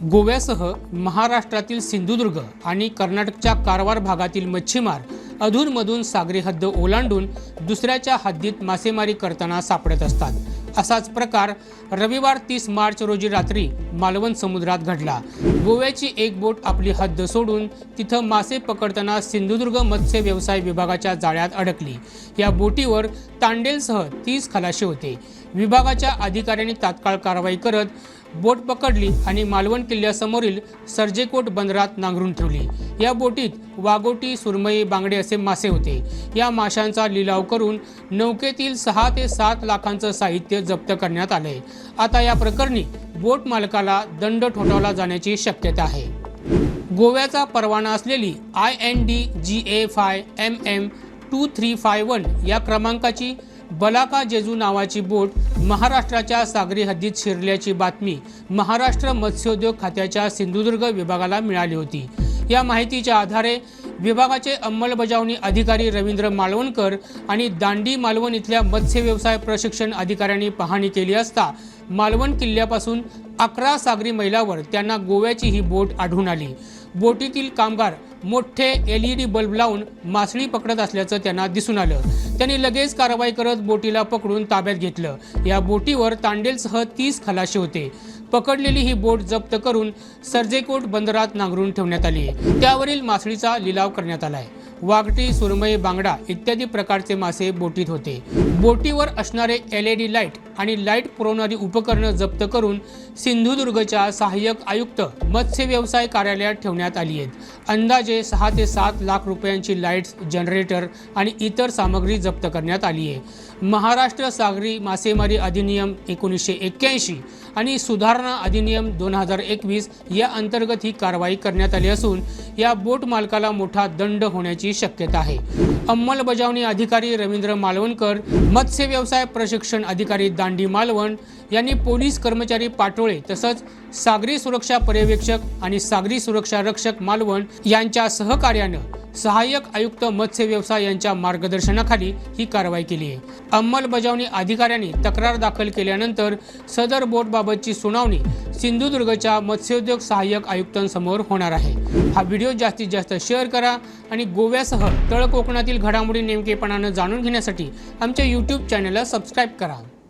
गोव्यासह महाराष्ट्रातील सिंधुदुर्ग आणि कर्नाटकच्या कारवार भागातील मच्छीमार अधूनमधून सागरी हद्द ओलांडून दुसऱ्याच्या हद्दीत मासेमारी करताना सापडत असतात. असाच प्रकार रविवार तीस मार्च रोजी रात्री मालवण समुद्रात घडला. गोव्याची एक बोट आपली हद्द सोडून तिथं मासे पकडताना सिंधुदुर्ग मत्स्य व्यवसाय विभागाच्या जाळ्यात अडकली. या बोटीवर तांडेलसह तीस खलाशी होते. विभागाच्या अधिकाऱ्यांनी तात्काळ कारवाई करत बोट पकडली आणि मालवण किल्ल्यासमोरील सर्जेकोट बंदरात नांगरून ठेवली. या बोटीत वागोटी सुरमई बांगडे असे मासे होते. या माशांचा लिलाव करून नौकेतील सहा ते सात लाखांचं साहित्य जप्त करण्यात आले आता या प्रकरणी बोट मालकाला दंड ठोठावला जाण्याची शक्यता आहे. गोव्याचा परवाना असलेली I N D G A five M M two three five one या क्रमांकाची बलाका जेजू नावाची बोट महाराष्ट्राच्या सागरी हद्दीत शिरल्याची बातमी महाराष्ट्र मत्स्योद्योग खात्याच्या सिंधुदुर्ग विभागाला मिळाली होती. या माहितीच्या आधारे विभागाचे अंमलबजावणी अधिकारी रवींद्र मालवणकर आणि दांडी मालवण इथल्या मत्स्य व्यवसाय प्रशिक्षण अधिकाऱ्यांनी पाहणी केली असता मालवण किल्ल्यापासून अकरा सागरी मैलावर त्यांना गोव्याची ही बोट आढळून आली. बोटीतील कामगार मोठे एल ई डी बल्ब लावून मासळी पकडत असल्याचं त्यांना दिसून आलं. त्यांनी लगेच कारवाई करत बोटीला पकडून ताब्यात घेतलं. या बोटीवर तांडेलसह तीस खलाशी होते. पकडलेली ही बोट जप्त करून सर्जेकोट बंदरात नांगरून ठेवण्यात आली. आहे त्यावरील मासळीचा लिलाव करण्यात आलाय. वागटी सुरमई बांगडा इत्यादी प्रकारचे मासे बोटीत होते. बोटीवर असणारे एल ई डी लाइट आणि लाइट पुरवणारी उपकरणं जप्त करून सिंधुदुर्गच्या सहाय्यक आयुक्त मत्स्य व्यवसाय कार्यालयात ठेवण्यात आली आहेत. अंदाजे सहा ते सात लाख रुपयांची लाईट्स जनरेटर आणि इतर सामग्री जप्त करण्यात आली आहे. महाराष्ट्र सागरी मासेमारी अधिनियम एकोणीसशे एक्क्याऐंशी आणि सुधारणा अधिनियम दोन हजार एकवीस या अंतर्गत ही कारवाई करण्यात आली असून या बोट मालकाला मोठा दंड होण्याची शक्यता आहे. अंमलबजावणी अधिकारी रवींद्र मालवणकर मत्स्य व्यवसाय प्रशिक्षण अधिकारी दांडी मालवण यांनी पोलीस कर्मचारी पाटोळे तसंच सागरी सुरक्षा पर्यवेक्षक आणि सागरी सुरक्षा रक्षक मालवण यांच्या सहकार्यानं सहाय्यक आयुक्त मत्स्य व्यवसाय यांच्या मार्गदर्शनाखाली ही कारवाई केली आहे. अंमलबजावणी अधिकाऱ्यांनी तक्रार दाखल केल्यानंतर सदर बोटबाबतची सुनावणी सिंधुदुर्गच्या मत्स्योद्योग सहाय्यक आयुक्तांसमोर होणार आहे. हा व्हिडिओ जास्तीत जास्त शेअर करा आणि गोव्यासह तळ कोकणातील घडामोडी नेमकेपणानं जाणून घेण्यासाठी आमच्या यूट्यूब चॅनलला सबस्क्राईब करा.